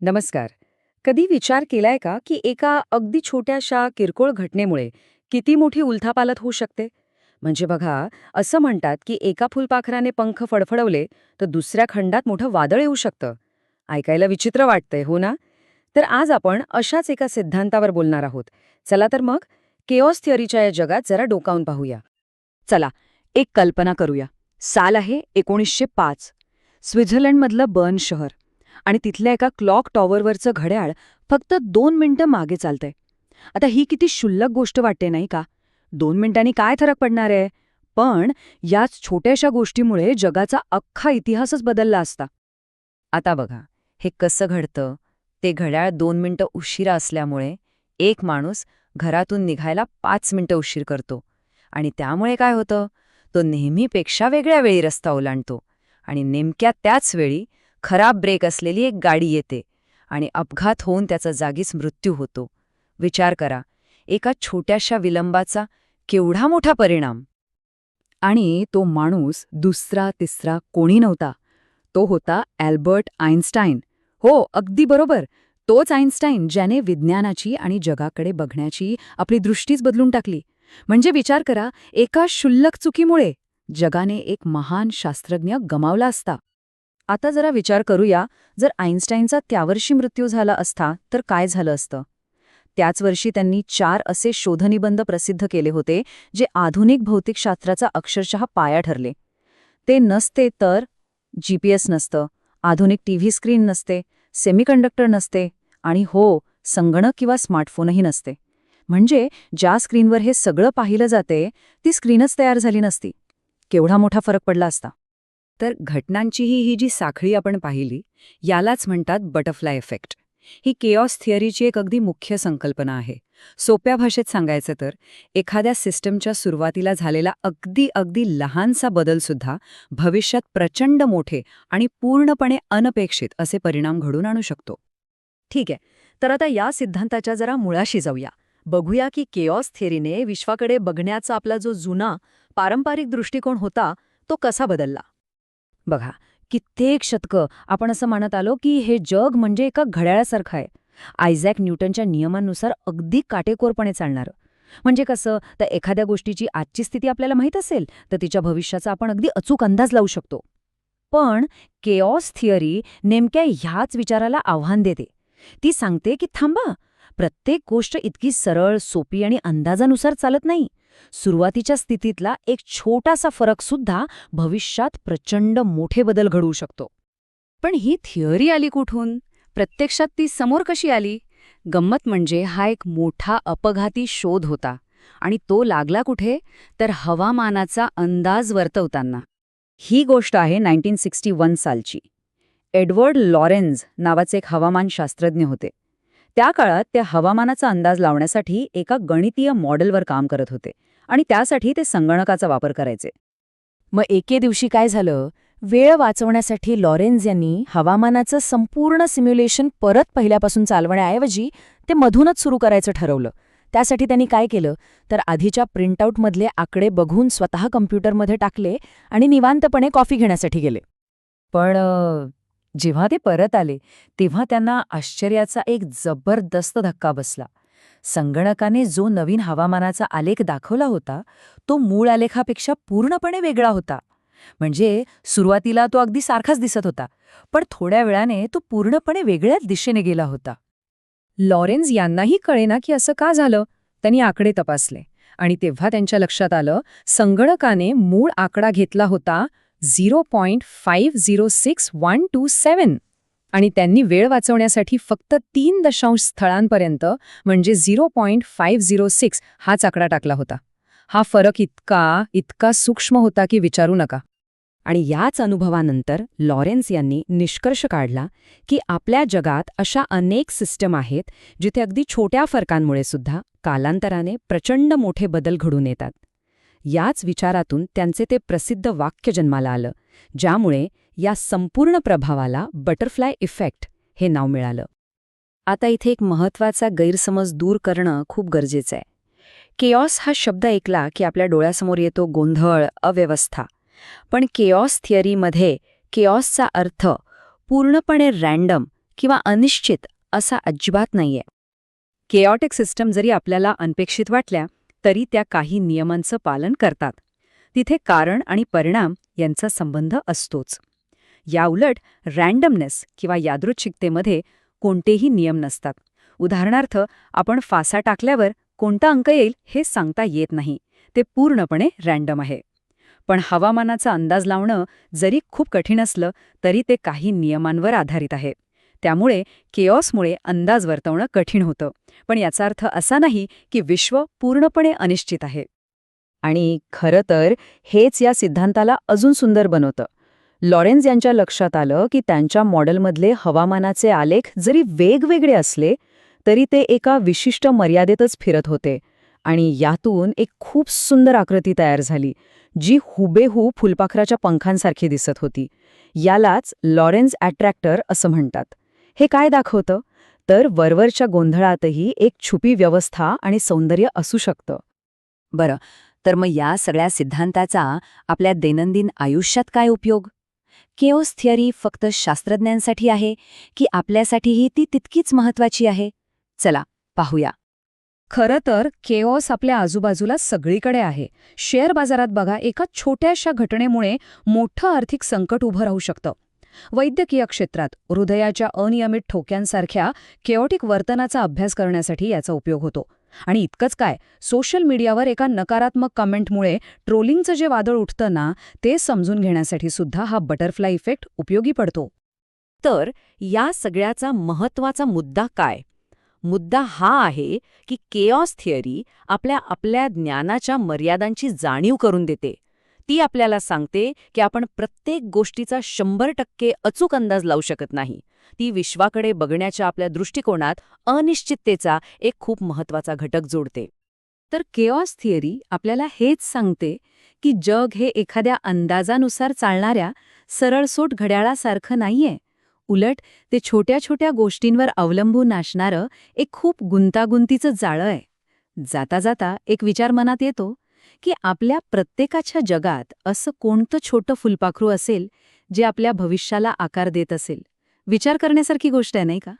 नमस्कार. कधी विचार केलाय का की एका अगदी छोट्याशा किरकोळ घटनेमुळे किती मोठी उलथापालथ होऊ शकते? म्हणजे बघा असं म्हणतात की एका फुलपाखराने पंख फडफडवले तर दुसऱ्या खंडात मोठं वादळ येऊ शकतं. ऐकायला विचित्र वाटतंय हो ना? तर आज आपण अशाच एका सिद्धांतावर बोलणार आहोत. चला तर मग केओस थिअरीच्या या जगात जरा डोकावून पाहूया. चला एक कल्पना करूया. साल आहे एकोणीसशे पाच. स्वित्झर्लंडमधलं बर्न शहर. आणि तिथल्या एका क्लॉक टॉवरवरचं घड्याळ फक्त दोन मिनिटं मागे चालतंय. आता ही किती क्षुल्लक गोष्ट वाटते नाही का? दोन मिनिटांनी काय फरक पडणार आहे? पण याच छोट्याशा गोष्टीमुळे जगाचा अख्खा इतिहासच बदलला असता. आता बघा हे कसं घडतं? ते घड्याळ दोन मिनिटं उशिरा असल्यामुळे एक माणूस घरातून निघायला पाच मिनिटं उशीर करतो. आणि त्यामुळे काय होतं? तो नेहमीपेक्षा वेगळ्या वेळी रस्ता ओलांडतो आणि नेमक्या त्याच वेळी खराब ब्रेक असलेली एक गाडी येते आणि अपघात होऊन त्याचा जागीच मृत्यू होतो. विचार करा एका छोट्याशा विलंबाचा केवढा मोठा परिणाम? आणि तो माणूस दुसरा तिसरा कोणी नव्हता. तो होता अल्बर्ट आईन्स्टाईन हो अगदी बरोबर. तोच आईन्स्टाईन ज्याने विज्ञानाची आणि जगाकडे बघण्याची आपली दृष्टीच बदलून टाकली. म्हणजे विचार करा एका क्षुल्लक चुकीमुळे जगाने एक महान शास्त्रज्ञ गमावला असता. आता जरा विचार करूया जर आईन्स्टाईनचा त्यावर्षी मृत्यू झाला असता तर काय झालं असतं? त्याच वर्षी त्यांनी चार असे शोधनिबंध प्रसिद्ध केले होते जे आधुनिक भौतिकशास्त्राचा अक्षरशः पाया ठरले. ते नसते तर जीपीएस नसतं आधुनिक टीव्ही स्क्रीन नसते सेमीकंडक्टर नसते आणि हो संगणक किंवा स्मार्टफोनही नसते. म्हणजे ज्या स्क्रीनवर हे सगळं पाहिलं जाते ती स्क्रीनच तयार झाली नसती. केवढा मोठा फरक पडला असता. तर घटनांचीही ही जी साखळी आपण पाहिली यालाच म्हणतात बटरफ्लाय इफेक्ट. ही केऑस थिअरीची एक अगदी मुख्य संकल्पना आहे. सोप्या भाषेत सांगायचं तर एखाद्या सिस्टमच्या सुरुवातीला झालेला अगदी अगदी लहानसा बदलसुद्धा भविष्यात प्रचंड मोठे आणि पूर्णपणे अनपेक्षित असे परिणाम घडून आणू शकतो. ठीक आहे तर आता या सिद्धांताच्या जरा मुळाशी जाऊया. बघूया की केऑस थेरीने विश्वाकडे बघण्याचा आपला जो जुना पारंपरिक दृष्टिकोन होता तो कसा बदलला? बघा कित्येक शतकं आपण असं म्हणत आलो की हे जग म्हणजे एका घड्याळासारखं आहे. आयझॅक न्यूटनच्या नियमांनुसार अगदी काटेकोरपणे चालणारं. म्हणजे कसं? तर एखाद्या गोष्टीची आजची स्थिती आपल्याला माहीत असेल तर तिच्या भविष्याचा आपण अगदी अचूक अंदाज लावू शकतो. पण केऑस थिअरी नेमक्या ह्याच विचाराला आव्हान देते. ती सांगते की थांबा प्रत्येक गोष्ट इतकी सरळ सोपी आणि अंदाजानुसार चालत नाही. सुरुवातीच्या स्थितीतला एक छोटासा फरकसुद्धा भविष्यात प्रचंड मोठे बदल घडवू शकतो. पण ही थिअरी आली कुठून? प्रत्यक्षात ती समोर कशी आली? गंमत म्हणजे हा एक मोठा अपघाती शोध होता आणि तो लागला कुठे? तर हवामानाचा अंदाज वर्तवताना. ही गोष्ट आहे नाईन्टीन सिक्स्टी वन सालची. एडवर्ड लॉरेन्झ नावाचे एक हवामानशास्त्रज्ञ होते. त्या काळात ते हवामानाचा अंदाज लावण्यासाठी एका गणितीय मॉडेलवर काम करत होते आणि त्यासाठी ते संगणकाचा वापर करायचे. मग एके दिवशी काय झालं? वेळ वाचवण्यासाठी लॉरेन्झ यांनी हवामानाचं संपूर्ण सिम्युलेशन परत पहिल्यापासून चालवण्याऐवजी ते मधूनच सुरू करायचं ठरवलं. त्यासाठी त्यांनी काय केलं? तर आधीच्या प्रिंटआउटमधले आकडे बघून स्वतः कम्प्युटरमध्ये टाकले आणि निवांतपणे कॉफी घेण्यासाठी गेले. पण जेव्हा ते परत आले तेव्हा त्यांना आश्चर्याचा एक जबरदस्त धक्का बसला. संगणकाने जो नवीन हवामानाचा आलेख दाखवला होता तो मूळ आलेखापेक्षा पूर्णपणे वेगळा होता. म्हणजे सुरुवातीला तो अगदी सारखाच दिसत होता पण थोड्या वेळाने तो पूर्णपणे वेगळ्याच दिशेने गेला होता. लॉरेन्स यांनाही कळेना की असं का झालं त्यांनी आकडे तपासले. आणि तेव्हा त्यांच्या लक्षात आलं संगणकाने मूळ आकडा घेतला होता zero point five zero six one two seven आणि त्यांनी वेळ वाचवण्यासाठी फक्त तीन दशांश स्थळांपर्यंत म्हणजे zero point five zero six हाच आकडा टाकला होता. हा फरक इतका इतका सूक्ष्म होता की विचारू नका. आणि याच अनुभवानंतर लॉरेन्स यांनी निष्कर्ष काढला की आपल्या जगात अशा अनेक सिस्टम आहेत जिथे अगदी छोट्या फरकांमुळे सुद्धा कालांतराने प्रचंड मोठे बदल घडून येतात. याच विचारातून त्यांचे ते प्रसिद्ध वाक्य जन्माला आलं ज्यामुळे या संपूर्ण प्रभावाला बटरफ्लाय इफेक्ट हे नाव मिळालं. आता इथे एक महत्त्वाचा गैरसमज दूर करणं खूप गरजेचं आहे केऑस हा शब्द ऐकला की आपल्या डोळ्यासमोर येतो गोंधळ अव्यवस्था. पण केऑस थिअरीमध्ये केऑसचा अर्थ पूर्णपणे रँडम किंवा अनिश्चित असा अजिबात नाहीये. केऑटिक सिस्टम जरी आपल्याला अनपेक्षित वाटल्या तरी त्या काही नियमांचं पालन करतात. तिथे कारण आणि परिणाम यांचा संबंध असतोच. याउलट रँडमनेस किंवा यादृच्छिकतेमध्ये कोणतेही नियम नसतात. उदाहरणार्थ आपण फासा टाकल्यावर कोणता अंक येईल हे सांगता येत नाही. ते पूर्णपणे रँडम आहे. पण हवामानाचा अंदाज लावणं जरी खूप कठीण असलं तरी ते काही नियमांवर आधारित आहे. त्यामुळे केऑसमुळे अंदाज वर्तवणं कठीण होतं. पण याचा अर्थ असा नाही की विश्व पूर्णपणे अनिश्चित आहे. आणि खरं तर हेच या सिद्धांताला अजून सुंदर बनवतं. लॉरेन्स यांच्या लक्षात आलं की त्यांच्या मॉडेलमधले हवामानाचे आलेख जरी वेगवेगळे असले तरी ते एका विशिष्ट मर्यादेतच फिरत होते आणि यातून एक खूप सुंदर आकृती तयार झाली जी हुबेहू फुलपाखराच्या पंखांसारखी दिसत होती. यालाच लॉरेन्स अट्रॅक्टर असं म्हणतात. हे काय दाखवतं? तर वरवरच्या गोंधळातही एक छुपी व्यवस्था आणि सौंदर्य असू शकतं. बरं तर मग या सगळ्या सिद्धांताचा आपल्या दैनंदिन आयुष्यात काय उपयोग? केओस थिअरी फक्त शास्त्रज्ञांसाठी आहे की आपल्यासाठीही ती तितकीच महत्वाची आहे? चला पाहूया. खरं तर केओस आपल्या आजूबाजूला सगळीकडे आहे. शेअर बाजारात बघा एका छोट्याशा घटनेमुळे मोठं आर्थिक संकट उभं राहू शकतं. वैद्यकीय क्षेत्रात हृदयाच्या अनियमित ठोक्यांसारख्या केओटिक वर्तनाचा अभ्यास करण्यासाठी याचा उपयोग होतो. आणि इतकंच काय सोशल मीडियावर एका नकारात्मक कमेंटमुळे ट्रोलिंगचं जे वादळ उठतं ना ते समजून घेण्यासाठी सुद्धा हा बटरफ्लाय इफेक्ट उपयोगी पडतो. तर या सगळ्याचा महत्त्वाचा मुद्दा काय? मुद्दा हा आहे की केऑस थिअरी आपल्या आपल्या ज्ञानाच्या मर्यादांची जाणीव करून देते. ती आपल्याला सांगते की आपण प्रत्येक गोष्टीचा शंभर टक्के अचूक अंदाज लावू शकत नाही. ती विश्वाकडे बघण्याच्या आपल्या दृष्टिकोनात अनिश्चिततेचा एक खूप महत्त्वाचा घटक जोडते. तर केऑस थिअरी आपल्याला हेच सांगते की जग हे एखाद्या अंदाजानुसार चालणाऱ्या सरळसोट घड्याळासारखं नाहीये. उलट ते छोट्या छोट्या गोष्टींवर अवलंबून असणारं एक खूप गुंतागुंतीचं जाळं आहे. जाता जाता एक विचार मनात येतो की आपल्या प्रत्येकाच्या जगात असं कोणतं छोटं फुलपाखरू असेल जे आपल्या भविष्याला आकार देत असेल? विचार करण्यासारखी गोष्ट आहे नाही का?